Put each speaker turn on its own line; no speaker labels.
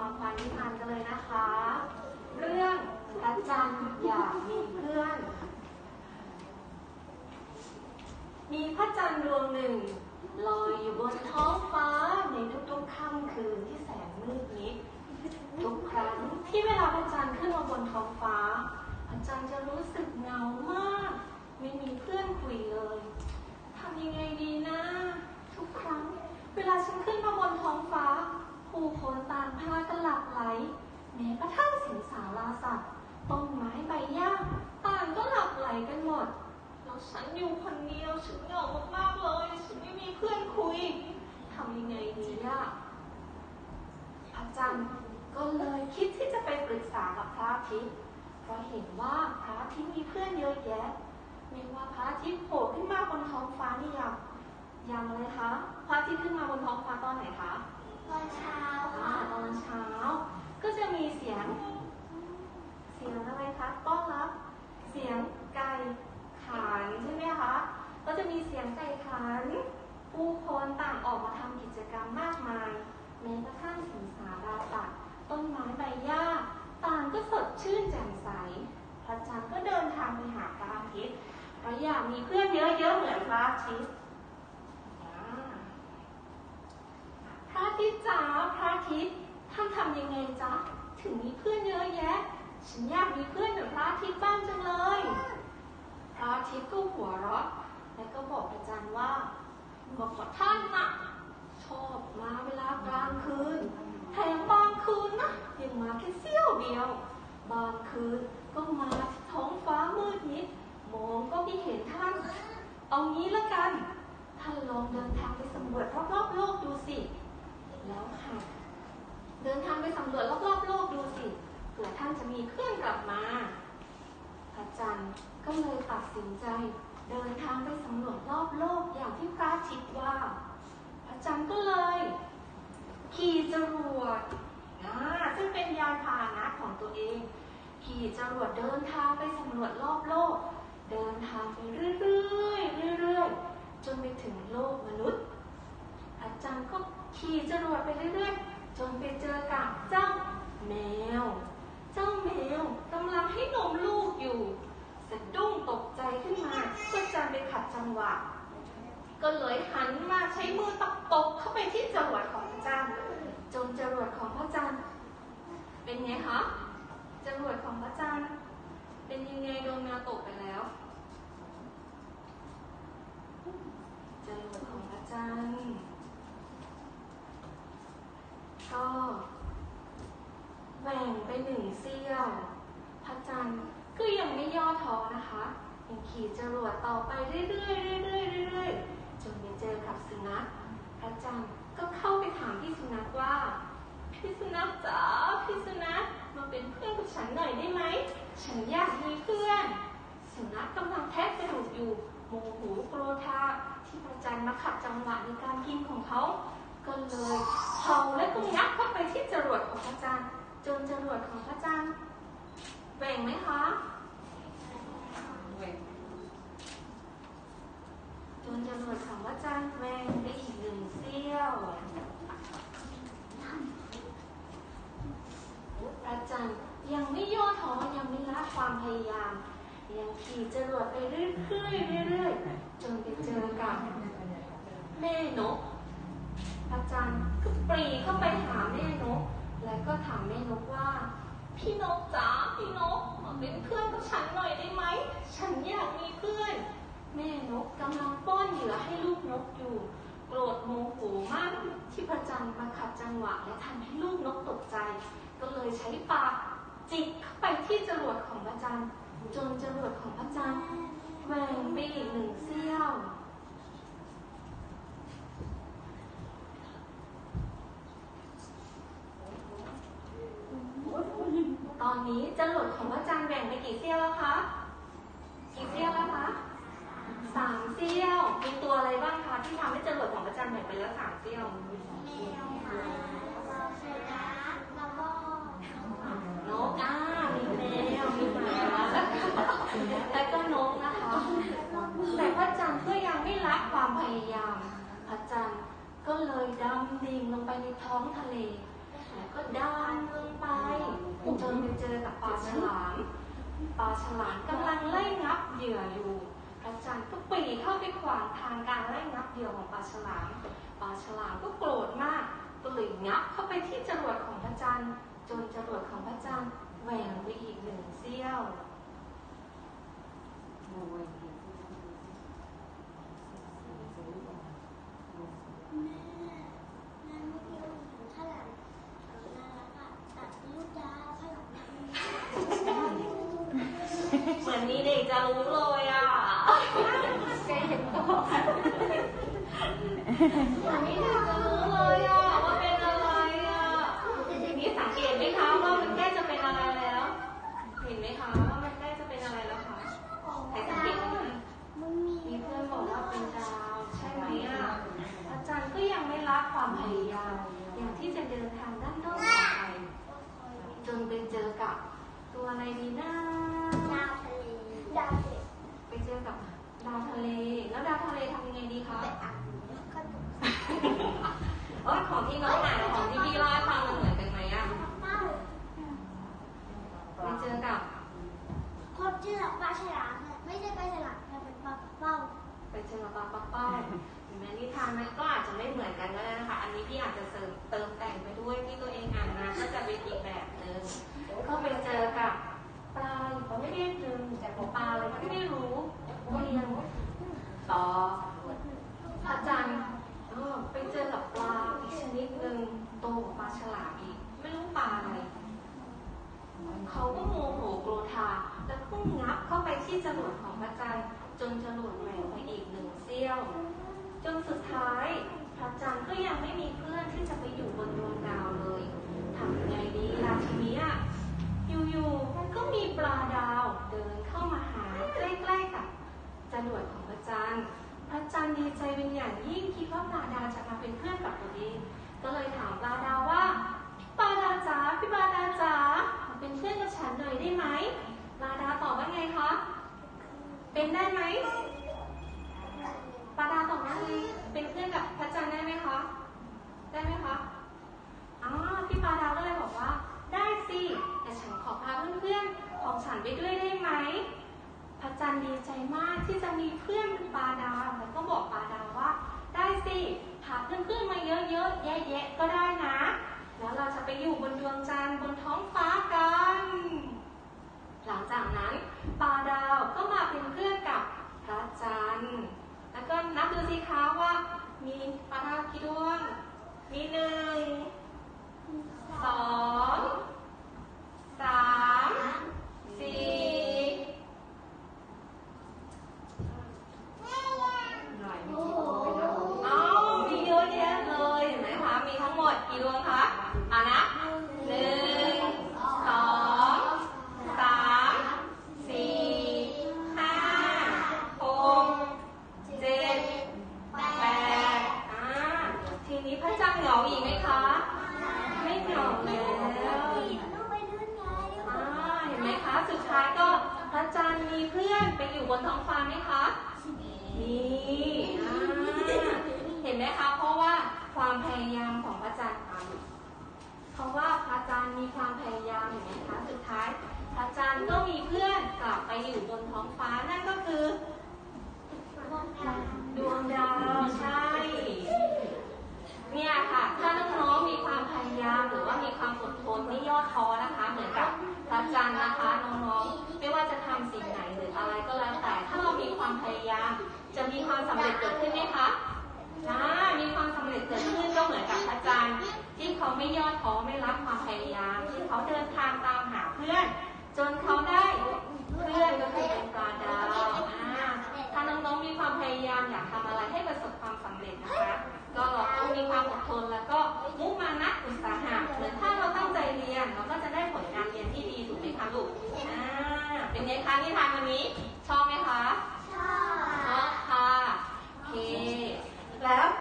มาฟังนิทานกันเลยนะคะ เรื่องพระจันทร์อยากมีเพื่อน มีพระจันทร์ดวงหนึ่งลอยอยู่บนท้องฟ้าในทุกๆค่ำคืนที่แสนมืดมิดทุกครั้งที่เวลาพระจันทร์ขึ้นมาบนท้องฟ้า พระจันทร์จะรู้สึกเหงามาก ไม่มีเพื่อนคุยเลยทำยังไงดีนะ ทุกครั้ง เวลาฉันขึ้นมาบนท้องฟ้า ผู้คนต่างพากันหลับไหล แม้กระทั่งสิงสาราสัตว์ต้นไม้ใบหญ้าต่างก็หลับไหลกันหมด แล้วฉันอยู่คนเดียวฉันเหงามากๆเลย ฉันไม่มีเพื่อนคุยทำยังไงดีอะพระจันทร์ก็เลยคิดที่จะไปปรึกษากับพระอาทิตย์เพราะเห็นว่าพระอาทิตย์มีเพื่อนเยอะแยะไม่ว่าพระอาทิตย์โผล่ขึ้นมาบนท้องฟ้านี่ยังยังเลยคะพระอาทิตย์ขึ้นมาบนท้องฟ้าตอนไหนคะ
ตอนเช้าค่ะ
ตอนเช้า ก็จะมีเสียง เสียงอะไรคะต้อนรับ เสียงไก่ขันใช่ไหมคะ ก็จะมีเสียงไก่ขัน ผู้คนต่างออกมาทำกิจกรรมมากมายแม้กระทั่งสิงสาราสัตว์ต้นไม้ใบหญ้าต่างก็สดชื่นแจ่มใส พระจันทร์ก็เดินทางไปหาพระอาทิตย์เพราะอยากมีเพื่อนเยอะๆเหมือนพระอาทิตย์อ่า พ ระอาทิตย์จ๋าพระอาทิตย์ท่านทำยังไงจ๊ะถึงมีเพื่อนเยอะแยะ ฉันอยากมีเพื่อนเหมือนพระอาทิตย์บ้างจังเลย พระอาทิตย์ก็หัวเราะและก็บอกพระจันทร์ว่าก็เพราท่านน่ะชอบมาเวลากลางคืนแถมบางคืนนะยังมาแค่เสี้ยวเดียว บางคืนก็มาท้องฟ้ามืดมิดมองก็ไม่เห็นท่าน เอางี้ละกัน ท่านลองเดินทางไปสำรวจรอบๆโลกดูสิ แล้วค่ะ เดินทางไปสำรวจรอบๆโลกดูสิเผื่อท่านจะมีเพื่อนกลับมา พระจันทร์ก็เลยตัดสินใจ เดินทางไปสำรวจรอบโลกอย่างที่พระอาทิตย์ว่า พระจันทร์ก็เลย ขี่จรวดอ่าซึ่งเป็นยานพาหนะของตัวเอง ขี่จรวดเดินทางไปสำรวจรอบโลก เดินทางไปเรื่อยๆเรื่อยๆจนไปถึงโลกมนุษย์ อาจารย์ก็ ขี่จรวดไปเรื่อยๆ จนไปเจอกับเจ้าแมว เจ้าแมวกำลังให้นมลูกอยู่ สะดุ้งตกใจขึ้นมา ก็จะไปขัดจังหวะ ก็เลยหันมาใช้มือตบตบเข้าไปที่จรวดของพระจันทร์จนจรวดของพระจันทร์เป็นไงคะจรวดของพระจันทร์เป็นยังไงโดนแมวตกไปแล้ว จรวดของพระจันทร์ก็แหว่งไป หนึ่งเสี้ยวพระจันทร์ก็ยังไม่ย่อท้อนะคะยังขี่จรวดต่อไปเรื่อยๆเรื่อยๆเรื่อยๆจนไปเจอกับสุนัขพระจันทร์ก็เข้าไปถามพี่สุนัขว่าพี่สุนัขจ๋าพี่สุนัขมาเป็นเพื่อนกับฉันหน่อยได้ไหมฉันอยากมีเพื่อน สุนัขกำลังแทะกระดูกอยู่โมโหโกรธาที่พระจันทร์มาขัดจังหวะในการกินของเขาก็เลยเห่าและก็งับเข้าไปที่จรวดของพระจันทร์ จนจรวดของพระจันทร์แบ่งไหมคะจนจรวดของพระจันทร์แบ่งไปอีกหนึ่งเสี้ยวพระจันทร์ยังไม่ย่อท้อยังไม่ละความพยายาม ยังขี่จรวดไปเรื่อยๆเรื่อยๆจนไปเจอกับแม่นกพระจันทร์ก็ปรีเข้าไปหาแม่นก แล้วก็ถามแม่นกว่า พี่นกจ๋าพี่นกมาเป็นเพื่อนกับฉันหน่อยได้ไหม ฉันอยากมีเพื่อน แม่นกกำลังป้อนเหยื่อให้ลูกนกอยู่ โกรธโมโหมากที่พระจันทร์มาขัดจังหวะและทำให้ลูกนกตกใจ ก็เลยใช้ปากจิกเข้าไปที่จรวดของพระจันทร์จนจรวดของพระจันทร์แหว่งไปอีกหนึ่งเสี้ยว ตอนนี้จรวดของพระจันทร์แบ่งไปกี่เสี้ยวแล้วคะ กี่เสี้ยวแล้วคะสามเสี้ยว มีตัวอะไรบ้างคะที่ทำให้จรวดของพระจันทร์แบ่งไปแล้วสามเสี้ยว
แมวหมาสุนัขแล้วก็
นกอ่ามีแมวมีหมาแล้วก็นกนะคะ แต่พระจันทร์ก็ยังไม่ละความพยายาม พระจันทร์ก็เลยดำดิ่งลงไปในท้องทะเล แล้วก็ดำลงไป จนไปเจอกับปลาฉลามปลาฉลามกำลังไล่งับเหยื่ออยู่พระจันทร์ก็ปรีเข้าไปขวางทางการไล่งับเหยื่อของปลาฉลามปลาฉลามก็โกรธมากก็เลยงับเข้าไปที่จรวดของพระจันทร์จนจรวดของพระจันทร์แหว่งไปอีกหนึ่งเสี้ยว
แม่แม่ไม่รู้ถึงข้างหลังน่ารักอะตัดลูกยาวข้างหลังมันยาวอยู่
เหมือนมีเด็กจะ รู้เลยอะ
แกเห็นตัว
เหมือนมีเด็กจะรู้เลยอะว่าเป็นอะไรอะนี้สังเกตไหมคะว่ามันใกล้จะเป็นอะไรแล้ว เห็นไหมคะว่ามันใกล้จะเป็นอะไรแล้วคะใครสังเกตไหม
มันมี
มีเพื่อนบอกว่าเป็นดาวใช่ไหมอะอาจารย์ก็ยังไม่ละความพยายามอย่างที่จะเดินทางด้านนอกต่อไปจนไปเจอกับตัวอะไรดีนะ
ดาวทะเลดาวเด็ก
ไปเจอกับดาวทะเล แล้ว ดาวทะเลทำยังไงดีคะ
ไปอาบน้ำก็ตก
เอยของที่น้องอ่านกับของที่พี่เล่าให้ฟังมันเหมือนกันไหมอะ
เป้า
ไปเจอกับ
คนชื่อปลาฉลามเนี่ยไม่ใช่ปลาฉลามแต่เป็นปลาเป้า
ไปเจอกับปลาปักเป้าเห็นไหมนิทานมันก็อาจจะไม่เหมือนกันก็ได้นะคะ อันนี้พี่อาจจะเสริมเติมแต่งไปด้วยที่ตัวเองอ่านมาก็จะเป็นอีกแบบหนึ่งก็ไปเจอกับปลาอยู่ประเภทหนึ่งแต่ของปลาอะไรก็ไม่รู้เรียนต่อ พระจันทร์เออไปเจอกับปลาอีกชนิดหนึ่งโตกว่าปลาฉลามอีก ไม่รู้ปลาอะไรเขาก็โมโหโกรธาแล้วก็งับเข้าไปที่จรวดของพระจันทร์จนจรวดแหวกไปอีกหนึ่งเสี้ยว จนสุดท้ายพระจันทร์ก็ยังไม่มี งคะ เป็นได้ไหมปลาดาตอบว่าไงเป็นเพื่อนกับพระจันทร์ได้ไหมคะ ได้ไหมคะอ๋อพี่ปลาดาก็เลยบอกว่า ได้สิแต่ฉันขอพาเพื่อนๆของฉันไปด้วยได้ไหมพระจันทร์ดีใจมากที่จะมีเพื่อนปลาดาแล้วก็บอกปลาดาว่า ได้สิพาเพื่อนๆมาเยอะๆแยะๆก็ได้นะ แล้วเราจะไปอยู่บนดวงจันทร์บนท้องฟ้ากัน หลังจากนั้นปลาดาวก็มาเป็นเพื่อนกับพระจันทร์ แล้วก็นับดูสิคะว่ามีปลาดาวกี่ดวง มีหนึ่ง สอง สาม สี่อ้าวมีเยอะแยะเลยเห็นไหมคะ มีทั้งหมดกี่ดวงคะอ่านะหนึ่งสองสามสี่ห้าหกเจ็ดแปดอ่าทีนี้พระจันทร์เหงาอีกไหมคะ ไม่เหงาแล้ว
ต้องไปด้วยไง
อ่าเห็นไหมคะ สุดท้ายก็พระจันทร์มีเพื่อนไปอยู่บนท้องฟ้าไหมคะ นี่อ่าเห็นไหมคะ เพราะว่าความพยายามของพระจันทร์อะเพราะว่าพระจันทร์มีความพยายามเห็นไหมคะ สุดท้าย พระจันทร์ก็มีเพื่อนกลับไปอยู่บนท้องฟ้า นั่นก็คือ ดวงดาวใช่ เนี่ยค่ะ ถ้าน้องๆมีความพยายามหรือว่ามีความอดทนไม่ย่อท้อนะคะ เหมือนกับพระจันทร์นะคะน้องๆ ไม่ว่าจะทำสิ่งไหนหรืออะไรก็แล้วแต่ ถ้าเรามี ความพยายาม จะมีความสำเร็จเกิดขึ้นไหมคะอามีความสำเร็จเกิดขึ้นก็เหมือนกับพระจันทร์ที่เขาไม่ย่อท้อไม่รับความพยายามที่เขาเดินทางตามหาเพื่อน จนเขาได้เพื่อนก็คือเป็นปลาดาวอาถ้าน้องๆมีความพยายามอยากทำอะไรให้ประสบความสำเร็จนะคะ ก็ต้องมีความอดทนแล้วก็มุ่งมานะอุตสาหะเหมือนถ้าเราตั้งใจเรียนเราก็จะได้ผลการเรียนที่ดีถูกไหมคะลูกอ่าเป็นไงคะนิทานวันนี้ชอบไหมคะ Amen.